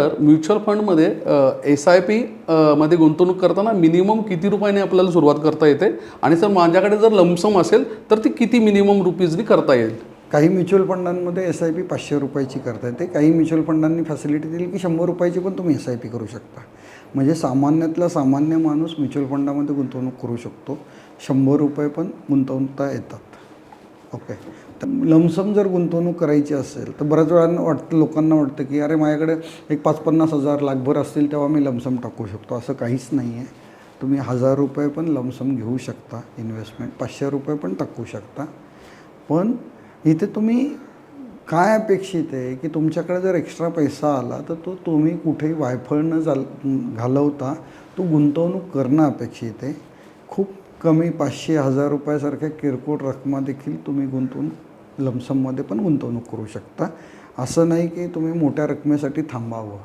तर म्युच्युअल फंडमध्ये S I P मध्ये गुंतवणूक करताना मिनिमम किती रुपयाने आपल्याला सुरुवात करता येते? आणि सर माझ्याकडे जर लमसम असेल तर ती किती मिनिमम रुपीजनी करता येईल? काही म्युच्युअल फंडांमध्ये एस आय पी पाचशे रुपयाची करता येते. काही म्युच्युअल फंडांनी फॅसिलिटी दिली की शंभर रुपयाची पण तुम्ही एस आय पी करू शकता. म्हणजे सामान्यातला सामान्य माणूस म्युच्युअल फंडामध्ये गुंतवणूक करू शकतो. शंभर रुपये पण गुंतवता येतात. ओके. तर लमसम जर गुंतवणूक करायची असेल तर बऱ्याच वेळानं वाटतं लोकांना वाटतं की अरे माझ्याकडे एक पाच पन्नास हजार लाखभर असतील तेव्हा मी लमसम टाकू शकतो. असं काहीच नाही आहे तुम्ही हजार रुपये पण लमसम घेऊ शकता इन्व्हेस्टमेंट. पाचशे रुपये पण टाकू शकता. पण इथे तुम्ही काय अपेक्षित आहे की तुमच्याकडे जर एक्स्ट्रा पैसा आला तर तो तुम्ही कुठेही वायफळ न जाल घालवता तो गुंतवणूक करणं अपेक्षित आहे. खूप कमी पाचशे हजार रुपयासारख्या किरकोळ रकमा देखील तुम्ही गुंतवून लमसममध्ये पण गुंतवणूक करू शकता. असं नाही की तुम्ही मोठ्या रकमेसाठी थांबावं.